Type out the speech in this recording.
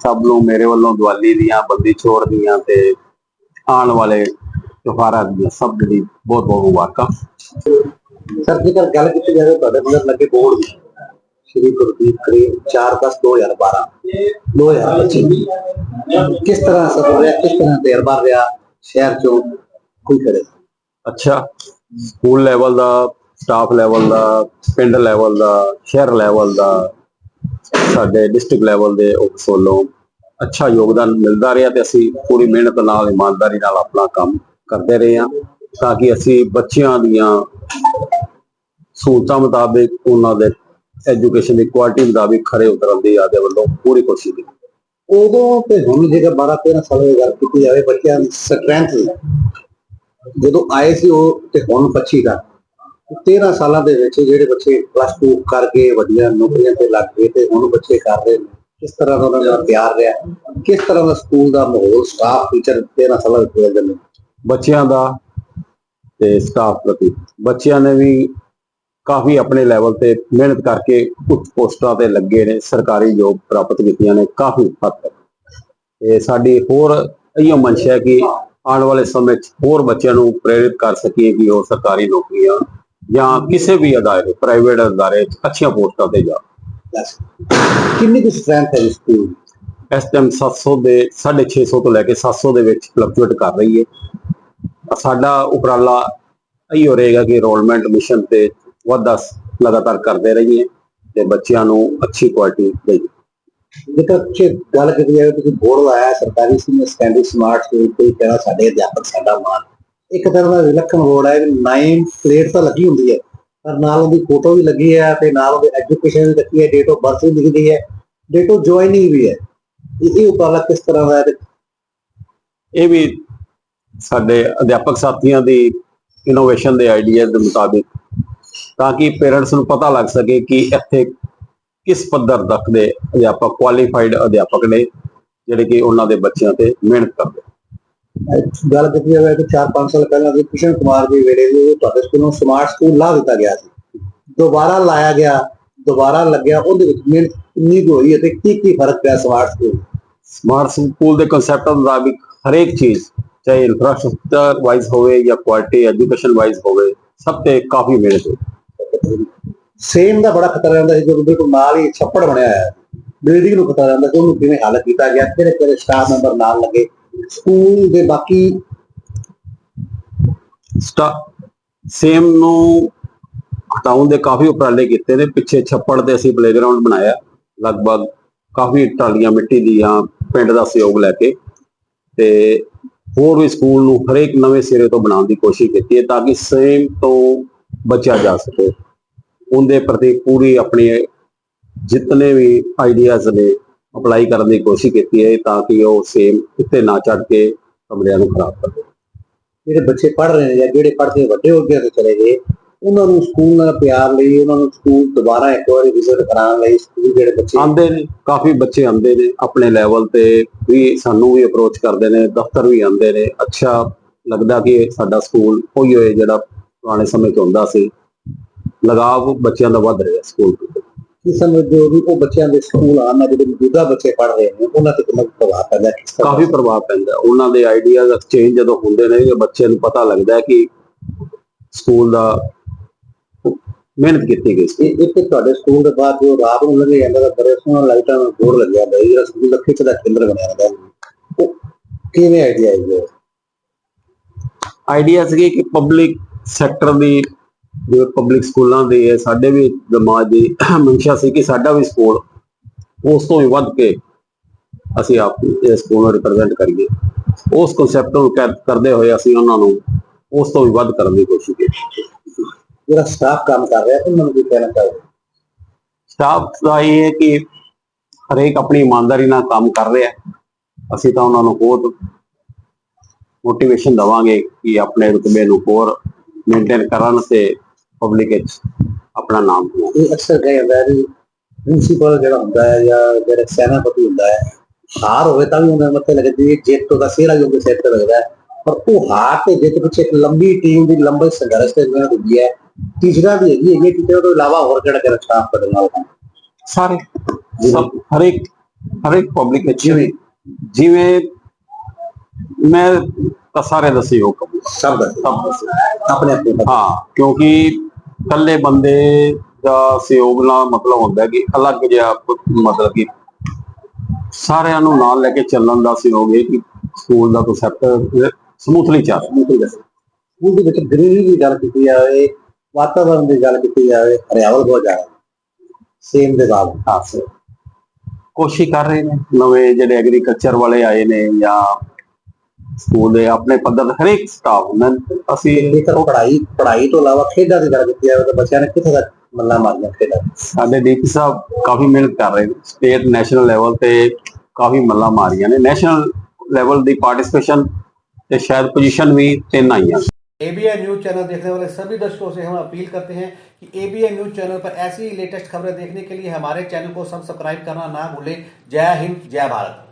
ਸਭ ਨੂੰ ਮੇਰੇ ਵੱਲੋਂ ਦੀਵਾਲੀ ਦੀਆਂ ਬੰਦੀ ਛੋੜ ਦੀਆਂ ਤੇ ਆਉਣ ਵਾਲੇ ਤਿਉਹਾਰਾਂ ਦੀਆਂ ਸਭ ਦੀ ਬਹੁਤ ਬਹੁਤ ਮੁਬਾਰਕਾਂ। ਸਰ ਜੇਕਰ ਗੱਲ ਕੀਤੀ ਜਾਵੇ ਤੁਹਾਡੇ ਨਜ਼ਰ ਲੱਗੇ ਬੋਰਡ ਦੀ ਸ਼੍ਰੀ ਗੁਰਦੀਪ ਕਰੀਬ 4/10/2012 2025 ਕਿਸ ਤਰ੍ਹਾਂ ਸਫਰ ਰਿਹਾ ਕਿਸ ਤਰ੍ਹਾਂ ਤਜਰਬਾ ਰਿਹਾ ਸ਼ਹਿਰ ਚੋਂ ਕੋਈ ਕਰੇ ਅੱਛਾ ਸਕੂਲ ਲੈਵਲ ਦਾ ਸਟਾਫ ਲੈਵਲ ਦਾ ਪਿੰਡ ਲੈਵਲ ਦਾ ਸ਼ਹਿਰ ਲੈਵਲ ਦਾ ਸਾਡੇ ਡਿਸਟ੍ਰਿਕਟ ਲੈਵਲ ਦੇ ਆਫਿਸ ਵੱਲੋਂ ਅੱਛਾ ਯੋਗਦਾਨ ਮਿਲਦਾ ਰਿਹਾ ਤੇ ਅਸੀਂ ਪੂਰੀ ਮਿਹਨਤ ਨਾਲ, ਇਮਾਨਦਾਰੀ ਨਾਲ ਆਪਣਾ ਕੰਮ ਕਰਦੇ ਰਹੇ ਹਾਂ ਤਾਂ ਕਿ ਅਸੀਂ ਬੱਚਿਆਂ ਦੀਆਂ ਸਹੂਲਤਾਂ ਮੁਤਾਬਿਕ ਉਹਨਾਂ ਦੇ ਐਜੂਕੇਸ਼ਨ ਦੀ ਕੁਆਲਿਟੀ ਮੁਤਾਬਿਕ ਖਰੇ ਉਤਰਨ ਦੀ ਆਦੇ ਵੱਲੋਂ ਪੂਰੀ ਕੋਸ਼ਿਸ਼ ਕੀਤੀ। ਉਦੋਂ ਤੇ ਹੁਣ ਜੇਕਰ 12 13 ਸਾਲ ਦੀ ਗੱਲ ਕੀਤੀ ਜਾਵੇ, ਬੱਚਿਆਂ ਦੀ ਸਟਰੈਂਥ ਜਦੋਂ ਆਏ ਸੀ ਉਹ ਤੇ ਹੁਣ 25 ਦਾ 13 ਸਾਲਾਂ ਦੇ ਵਿੱਚ ਜਿਹੜੇ ਬੱਚੇ ਪਲੱਸ 2 ਕਰਕੇ ਵੱਡੀਆਂ ਨੌਕਰੀਆਂ ਤੇ ਲੱਗ ਗਏ ਤੇ ਹੁਣ ਬੱਚੇ ਕਰ ਰਹੇ ਨੇ, ਕਿਸ ਤਰ੍ਹਾਂ ਦਾ ਉਹਨਾਂ ਦਾ ਪਿਆਰ ਰਿਹਾ? ਕਿਸ ਤਰ੍ਹਾਂ ਦਾ ਸਕੂਲ ਦਾ ਮਾਹੌਲ ਸਟਾਫ ਟੀਚਰ 13 ਸਾਲਾਂ ਦੇ ਬਦਲ ਜਾਂਦੇ ਬੱਚਿਆਂ ਦਾ ਤੇ ਸਟਾਫ ਪ੍ਰਤੀ, ਬੱਚਿਆਂ ਨੇ ਵੀ ਕਾਫੀ ਆਪਣੇ ਲੈਵਲ ਤੇ ਮਿਹਨਤ ਕਰਕੇ ਉੱਚ ਪੋਸਟਾਂ ਤੇ ਲੱਗੇ ਨੇ, ਸਰਕਾਰੀ ਜੋਬ ਪ੍ਰਾਪਤ ਕੀਤੀਆਂ ਨੇ, ਕਾਫੀ ਹੱਦ ਤੱਕ। ਤੇ ਸਾਡੀ ਹੋਰ ਇਹੋ ਮੰਸ਼ ਹੈ ਕਿ ਆਉਣ ਵਾਲੇ ਸਮੇਂ 'ਚ ਹੋਰ ਬੱਚਿਆਂ ਨੂੰ ਪ੍ਰੇਰਿਤ ਕਰ ਸਕੀਏ ਕਿ ਉਹ ਸਰਕਾਰੀ ਨੌਕਰੀਆਂ ਜਾਂ ਕਿਸੇ ਵੀ ਅਦਾਰੇ ਪ੍ਰਾਈਵੇਟ ਅਦਾਰੇ 'ਚ ਅੱਛੀਆਂ ਪੋਸਟਾਂ ਤੇ ਜਾ। ਦੱਸ ਕਿੰਨੀ ਕੁ ਸਟਰੈਂਥ ਹੈ ਇਸ ਦੀ? ਇਸ ਟਾਈਮ 700 ਦੇ 650 ਤੋਂ ਲੈ ਕੇ 700 ਦੇ ਵਿੱਚ ਫਲਕਚੁਏਟ ਕਰ ਰਹੀ ਹੈ। ਸਾਡਾ ਉਪਰਾਲਾ ਇਹੋ ਰਹੇਗਾ ਕਿ ਰੋਲਮੈਂਟ ਮਿਸ਼ਨ ਤੇ ਵਾਧਾ ਲਗਾਤਾਰ ਕਰਦੇ ਰਹੀਏ ਤੇ ਬੱਚਿਆਂ ਨੂੰ ਅੱਛੀ ਕੁਆਲਿਟੀ ਦੇਈਏ। ਜੇਕਰ ਪਿੱਛੇ ਗੱਲ ਜਾਵੇ ਤੁਸੀਂ ਬੋਰਡ ਲਾਇਆ ਸਰਕਾਰੀ ਸੀਨੀਅਰ ਸੈਕੰਡਰੀ ਸਮਾਰਟ ਸਕੂਲ ਕੋਈ ਕਹਿੰਦਾ ਸਾਡੇ ਅਧਿਆਪਕ ਸਾਡਾ ਮਾਣ ਇੱਕ ਤਰ੍ਹਾਂ ਦਾ ਵਿਲੱਖਣ ਬੋਰਡ ਹੈ ਨਾਈਨ ਪਲੇਟ ਤਾਂ ਲੱਗੀ ਹੁੰਦੀ ਹੈ, ਪਰ ਨਾਲ ਉਹਦੀ ਫੋਟੋ ਵੀ ਲੱਗੀ ਹੈ ਤੇ ਨਾਲ ਉਹਦੇ ਐਜੂਕੇਸ਼ਨ ਵੀ ਲੱਗੀ ਹੈ ਡੇਟ ਆਫ ਬਰਥ ਵੀ ਲਿਖੀ ਹੈ ਡੇਟ ਆਫ ਜੁਆਇਨਿੰਗ ਵੀ ਹੈ। ਇਹ ਇਹ ਉਪਰਾਲਾ ਕਿਸ ਤਰ੍ਹਾਂ ਦਾ ਹੈ ਇਹ ਵੀ ਸਾਡੇ ਅਧਿਆਪਕ ਸਾਥੀਆਂ ਦੀ ਇਨੋਵੇਸ਼ਨ ਦੇ ਆਈਡੀਆਜ਼ ਦੇ ਮੁਤਾਬਿਕ, ਤਾਂ ਕਿ ਪੇਰੈਂਟਸ ਨੂੰ ਪਤਾ ਲੱਗ ਸਕੇ ਕਿ ਇੱਥੇ ਕਿਸ ਪੱਧਰ ਤੱਕ ਦੇ ਅਧਿਆਪਕ ਕੁਆਲੀਫਾਈਡ ਅਧਿਆਪਕ ਨੇ, ਜਿਹੜੇ ਕਿ ਉਹਨਾਂ ਦੇ ਬੱਚਿਆਂ ਤੇ ਮਿਹਨਤ ਕਰਦੇ ਗੱਲ ਕੀਤੀ ਜਾਵੇ ਕਿ 4-5 ਸਾਲ ਪਹਿਲਾਂ ਦੀ ਕਿਸ਼ਨ ਕੁਮਾਰ ਜੀ ਵੇਲੇ ਵੀ ਤੁਹਾਡੇ ਸਕੂਲੋਂ ਸਮਾਰਟ ਸਕੂਲ ਲਾ ਦਿੱਤਾ ਗਿਆ ਸੀ। ਦੁਬਾਰਾ ਲਾਇਆ ਗਿਆ ਦੁਬਾਰਾ ਲੱਗਿਆ ਉਹਦੇ ਵਿੱਚ ਮਿਹਨਤ ਕਿੰਨੀ ਹੋਈ ਹੈ ਤੇ ਕੀ ਕੀ ਫ਼ਰਕ ਪਿਆ ਸਮਾਰਟ ਸਕੂਲ? ਸਮਾਰਟ ਸਕੂਲ ਦੇ ਕਨਸੈਪਟ ਮੁਤਾਬਿਕ ਹਰੇਕ ਚੀਜ਼ ਚਾਹੇ ਇਨਫਰਾਸਟ੍ਰਕਚਰ ਵਾਈਜ਼ ਹੋਵੇ ਜਾਂ ਕੁਆਲਿਟੀ ਐਜੂਕੇਸ਼ਨ ਵਾਈਜ਼ ਹੋਵੇ ਸਭ ਤੇ ਕਾਫੀ ਮਿਹਨਤ ਹੋਈ ਸੇਮ ਦਾ ਬੜਾ ਖਤਰਾ ਰਹਿੰਦਾ ਸੀ ਜਦੋਂ ਬਿਲਕੁਲ ਨਾਲ ਹੀ ਛੱਪੜ ਬਣਿਆ ਹੋਇਆ ਬਿਲਡਿੰਗ ਨੂੰ ਖਤਰਾ ਰਹਿੰਦਾ ਕਿ ਉਹਨੂੰ ਕਿਵੇਂ ਹੱਲ ਕੀਤਾ ਗਿਆ ਕਿਹੜੇ ਕਿਹੜੇ ਸਟਾਫ ਮੈਂਬਰ ਨਾਲ ਲੱਗੇ ਸਕੂਲ ਦੇ ਬਾਕੀ ਸਟਾ ਸੇਮ ਨੂੰ ਹਟਾਉਣ ਦੇ ਕਾਫੀ ਉਪਰਾਲੇ ਕੀਤੇ ਨੇ। ਪਿੱਛੇ ਛੱਪੜ ਤੇ ਅਸੀਂ ਪਲੇਗਰਾਉਂਡ ਬਣਾਇਆ। ਲਗਭਗ ਕਾਫੀ ਟਾਲੀਆਂ ਮਿੱਟੀ ਦੀਆਂ ਪਿੰਡ ਦਾ ਸਹਿਯੋਗ ਲੈ ਕੇ ਤੇ ਹੋਰ ਵੀ ਸਕੂਲ ਨੂੰ ਹਰੇਕ ਨਵੇਂ ਸਿਰੇ ਤੋਂ ਬਣਾਉਣ ਦੀ ਕੋਸ਼ਿਸ਼ ਕੀਤੀ ਹੈ ਤਾਂ ਕਿ ਸੇਮ ਤੋਂ ਬਚਿਆ ਜਾ ਸਕੇ। ਉਹਦੇ ਪ੍ਰਤੀ ਪੂਰੀ ਆਪਣੀ ਜਿਤਨੇ ਵੀ ਆਈਡੀਆਜ਼ ਨੇ ਅਪਲਾਈ ਕਰਨ ਦੀ ਕੋਸ਼ਿਸ਼ ਕੀਤੀ ਹੈ ਤਾਂ ਕਿ ਉਹ ਸੇਮ ਉੱਤੇ ਨਾ ਚੜ ਕੇ ਕਮਰਿਆਂ ਨੂੰ ਖਰਾਬ ਕਰ ਜਿਹੜੇ ਬੱਚੇ ਪੜ੍ਹ ਰਹੇ ਨੇ ਜਾਂ ਜਿਹੜੇ ਪੜ੍ਹ ਵੱਡੇ ਹੋ ਗਏ ਤੇ ਚਲੇ ਗਏ, ਉਹਨਾਂ ਨੂੰ ਸਕੂਲ ਨਾਲ ਪਿਆਰ ਲਈ, ਉਹਨਾਂ ਨੂੰ ਸਕੂਲ ਦੁਬਾਰਾ ਇੱਕ ਵਾਰੀ ਵਿਜ਼ਿਟ ਕਰਾਉਣ ਲਈ ਸਕੂਲ ਜਿਹੜੇ ਬੱਚੇ ਆਉਂਦੇ ਨੇ, ਕਾਫੀ ਬੱਚੇ ਆਉਂਦੇ ਨੇ ਆਪਣੇ ਲੈਵਲ ਤੇ ਵੀ ਸਾਨੂੰ ਵੀ ਅਪਰੋਚ ਕਰਦੇ ਨੇ, ਦਫ਼ਤਰ ਵੀ ਆਉਂਦੇ ਨੇ। ਅੱਛਾ ਲੱਗਦਾ ਕਿ ਸਾਡਾ ਸਕੂਲ ਉਹੀ ਹੋਏ ਜਿਹੜਾ ਪੁਰਾਣੇ ਸਮੇਂ 'ਚ ਹੁੰਦਾ ਸੀ। ਲਗਾਵ ਬੱਚਿਆਂ ਦਾ ਵੱਧ ਰਿਹਾ ਸਕੂਲ ਪ੍ਰਤੀ। ਕੀ ਸਮਝਦੇ ਹੋ ਵੀ ਉਹ ਬੱਚਿਆਂ ਦੇ ਸਕੂਲ ਆਉਣ ਨਾਲ ਜਿਹੜੇ ਮੌਜੂਦਾ ਬੱਚੇ ਪੜ੍ਹ ਰਹੇ ਨੇ ਉਹਨਾਂ ਤੇ ਕਿੰਨਾ ਪ੍ਰਭਾਵ ਪੈਂਦਾ ਹੈ? ਕਿਸ ਤਰ੍ਹਾਂ ਕਾਫੀ ਪ੍ਰਭਾਵ ਪੈਂਦਾ। ਉਹਨਾਂ ਦੇ ਆਈਡੀਆਜ਼ ਐਕਸਚੇਂਜ ਜਦੋਂ ਹੁੰਦੇ ਨੇ ਜੇ ਬੱਚੇ ਨੂੰ ਪਤਾ ਲੱਗਦਾ ਹੈ ਕਿ ਸਕੂਲ ਦਾ ਮਿਹਨਤ ਕੀਤੀ ਗਈ ਸੀ ਇਹ ਇੱਕ ਤੁਹਾਡੇ ਸਕੂਲ ਦੇ ਬਾਅਦ ਜੋ ਰਾਤ ਨੂੰ ਲੱਗੇ ਜਾਂਦਾ ਤਾਂ ਬੜੇ ਸੋਹਣਾ ਲਾਈਟਾਂ ਨਾਲ ਬੋਰਡ ਲੱਗਿਆ ਹੁੰਦਾ ਜਿਹੜਾ ਸਕੂਲ ਦਾ ਖਿੱਚ ਦਾ ਕੇਂਦਰ ਬਣਿਆ ਹੁੰਦਾ ਹੈ। ਉਹ ਕਿਵੇਂ ਆਈਡੀਆ ਜੀ ਆਈਡੀਆ ਸੀ ਕਿ ਪਬਲਿਕ ਸੈਕਟਰ ਦੀ ਜੋ ਪਬਲਿਕ ਸਕੂਲਾਂ ਦੀ ਹੈ ਸਾਡੇ ਵੀ ਦਿਮਾਗ ਦੀ ਮਨਸ਼ਾ ਸੀ ਕਿ ਸਾਡਾ ਵੀ ਸਕੂਲ ਉਸ ਤੋਂ ਵੀ ਵੱਧ ਕੇ ਅਸੀਂ ਆਪ ਇਸ ਸਕੂਲ ਨੂੰ ਰਿਪਰੈਜ਼ੈਂਟ ਕਰੀਏ। ਉਸ ਕਨਸੈਪਟ ਨੂੰ ਕਰ- ਕਰਦੇ ਹੋਏ ਅਸੀਂ ਉਹਨਾਂ ਨੂੰ ਉਸ ਤੋਂ ਵੀ ਵੱਧ ਕਰਨ ਦੀ ਕੋਸ਼ਿਸ਼ ਕੀਤੀ। ਜਿਹੜਾ ਸਟਾਫ ਕੰਮ ਕਰ ਰਿਹਾ ਉਹਨਾਂ ਨੂੰ ਕੀ ਕਹਿਣਾ ਚਾਹੀਦਾ ਸਟਾਫ ਦਾ ਇਹ ਹੈ ਕਿ ਹਰੇਕ ਆਪਣੀ ਇਮਾਨਦਾਰੀ ਨਾਲ ਕੰਮ ਕਰ ਰਿਹਾ। ਅਸੀਂ ਤਾਂ ਉਹਨਾਂ ਨੂੰ ਬਹੁਤ ਮੋਟੀਵੇਸ਼ਨ ਦਵਾਂਗੇ ਕਿ ਆਪਣੇ ਰੁਤਬੇ ਨੂੰ ਹੋਰ ਮੇਨਟੇਨ ਕਰਨ ਤੇ ਪਬਲਿਕ ਵਿੱਚ ਆਪਣਾ ਨਾਮ ਇਹ ਅਕਸਰ ਕਹੇ ਜਾਂਦਾ ਹੈ ਵੀ ਪ੍ਰਿੰਸੀਪਲ ਜਿਹੜਾ ਹੁੰਦਾ ਹੈ ਜਾਂ ਜਿਹੜਾ ਸੈਨਾਪਤੀ ਹੁੰਦਾ ਹੈ ਹਾਰ ਹੋਵੇ ਤਾਂ ਵੀ ਉਹਨਾਂ ਮੱਥੇ ਲੱਗਦੀ ਹੈ ਜਿੱਤ ਉਹਦਾ ਸਿਹਰਾ ਵੀ ਉਹਦੇ ਸਿਰ ਤੇ ਲੱਗਦਾ ਹੈ। ਪਰ ਉਹ ਹਾਰ ਤੇ ਜਿੱਤ ਪਿੱਛੇ ਇੱਕ ਲੰਬੀ ਟੀਮ ਦੀ ਲੰਬੇ ਸੰਘਰਸ਼ ਤੇ ਮਿਹਨਤ ਹੁੰਦੀ ਹੈ। ਤੀਸਰਾ ਵੀ ਹੈਗੀ ਹੈ ਟੀਚਰ ਤੋਂ ਇਲਾਵਾ ਹੋਰ ਕਿਹੜਾ ਕਿਹੜਾ ਸਟਾਫ ਤੁਹਾਡੇ ਨਾਲ ਹੈ? ਸਾਰੇ। ਸਭ ਹਰੇਕ ਹਰ ਇੱਕ ਪਬਲਿਕ ਵਿੱਚ। ਜਿਵੇਂ? ਜਿਵੇਂ ਮੈਂ ਤਾਂ ਸਾਰੇ ਦਾ ਸਹਿਯੋਗ ਕਰੂੰਗਾ ਸਭ ਦਾ ਸਭ ਦਾ। ਆਪਣੇ ਆਪਣੇ ਪਤਾ ਹਾਂ ਕਿਉਂਕਿ ਇਕੱਲੇ ਬੰਦੇ ਦਾ ਸਹਿਯੋਗ ਨਾਲ ਮਤਲਬ ਹੁੰਦਾ ਕਿ ਅਲੱਗ ਜਿਹਾ ਮਤਲਬ ਕਿ ਸਾਰਿਆਂ ਨੂੰ ਨਾਲ ਲੈ ਕੇ ਚੱਲਣ ਦਾ ਸਹਿਯੋਗ ਹੈ ਕਿ ਸਕੂਲ ਦਾ ਕਨਸੈਪਟ ਸਮੂਥਲੀ ਚੱਲ ਸਕੂਲ ਦੇ ਵਿੱਚ ਗ੍ਰੀਨਰੀ ਦੀ ਗੱਲ ਕੀਤੀ ਜਾਵੇ ਵਾਤਾਵਰਣ ਦੀ ਗੱਲ ਕੀਤੀ ਜਾਵੇ ਹਰਿਆਵਲ ਬਹੁਤ ਜ਼ਿਆਦਾ। ਸੇਮ ਦੇ ਬਾਅਦ ਹਾਸ ਕੋਸ਼ਿਸ਼ ਕਰ ਰਹੇ ਨੇ ਨਵੇਂ ਜਿਹੜੇ ਐਗਰੀਕਲਚਰ ਵਾਲੇ ਆਏ ਨੇ ਜਾਂ ਸਕੂਲ ਦੇ ਆਪਣੇ ਪੱਧਰ ਤੇ ਹਰੇਕ ਸਟਾਫ ਨੇ ਅਸੀਂ ਜੇਕਰ ਪੜ੍ਹਾਈ ਪੜ੍ਹਾਈ ਤੋਂ ਇਲਾਵਾ ਖੇਡਾਂ ਦੀ ਗੱਲ ਕੀਤੀ ਜਾਵੇ ਤਾਂ ਬੱਚਿਆਂ ਨੇ ਕਿੱਥੇ ਤੱਕ ਮੱਲਾ ਮਾਰੀਆਂ ਖੇਡਾਂ ਸਾਡੇ ਡੀਪੀ ਸਾਹਿਬ ਕਾਫੀ ਮਿਹਨਤ ਕਰ ਰਹੇ ਨੇ ਸਟੇਟ ਨੈਸ਼ਨਲ ਲੈਵਲ ਤੇ ਕਾਫੀ ਮੱਲਾਂ ਮਾਰੀਆਂ ਨੇ ਨੈਸ਼ਨਲ ਲੈਵਲ ਦੀ ਪਾਰਟਿਸਿਪੇਸ਼ਨ ਤੇ ਸ਼ਾਇਦ ਪੋਜੀਸ਼ਨ ਵੀ ਤਿੰਨ ਆਈਆਂ एबीएन न्यूज चैनल देखने वाले सभी दर्शकों से हम अपील करते हैं कि एबीएन न्यूज चैनल पर ऐसी ही लेटेस्ट खबरें देखने के लिए हमारे चैनल को सब्सक्राइब करना ना भूलें जय हिंद जय भारत